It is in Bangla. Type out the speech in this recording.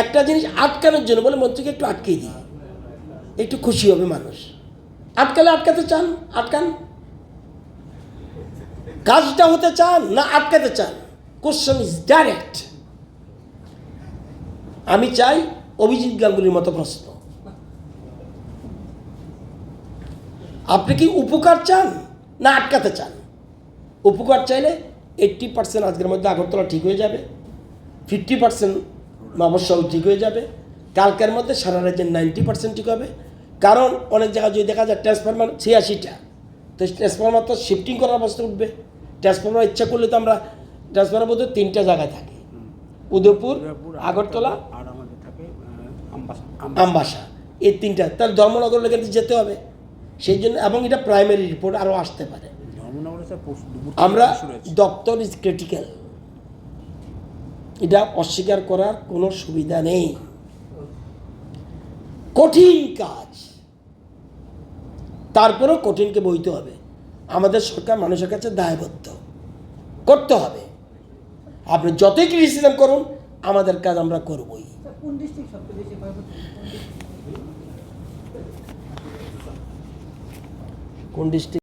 একটা জিনিস আটকানোর জন্য বলে মন্ত্রীকে একটু আটকে দিই। একটু খুশি হবে মানুষ। আটকালে আটকাতে চান? আটকান? কাজটা হতে চান না আটকাতে চান? কোশ্চেন ইজ ডাইরেক্ট আমি চাই অভিজিৎ গাঙ্গুলির মতো প্রশ্ন। আপনি কি উপকার চান না আটকাতে চান? উপকার চাইলে এইট্টি পার্সেন্ট আজকের মধ্যে আগরতলা ঠিক হয়ে যাবে। ফিফটি পার্সেন্ট নবসল ঠিক হয়ে যাবে। কালকের মধ্যে সারা রাজ্যের নাইনটি পার্সেন্ট ঠিক হবে। কারণ অনেক জায়গায় যদি দেখা যায় ট্রান্সফরমার ছিয়াশিটা তো ট্রান্সফরমার তো শিফটিং করার অবস্থা উঠবে। ট্রান্সফরমার ইচ্ছা করলে তো আমরা ট্রান্সফরমার বলতে তিনটা জায়গায় থাকে। উদয়পুর আগরতলা আমবাসা। এই তিনটা। তাহলে ধর্মনগর লেগে যেতে হবে। সেই জন্য এবং এটা প্রাইমারি রিপোর্ট আরও আসতে পারে। আমরা দপ্তর ইজ ক্রিটিক্যাল এটা অস্বীকার করার কোনো সুবিধা নেই। কঠিন কাজ। তারপরেও কঠিনকে বইতে হবে। আমাদের সরকার মানুষের কাছে দায়বদ্ধ। করতে হবে। আপনি যতই ক্রিটিসিজম করুন আমাদের কাজ আমরা করবই। কোন ডিস্ট্রিক্ট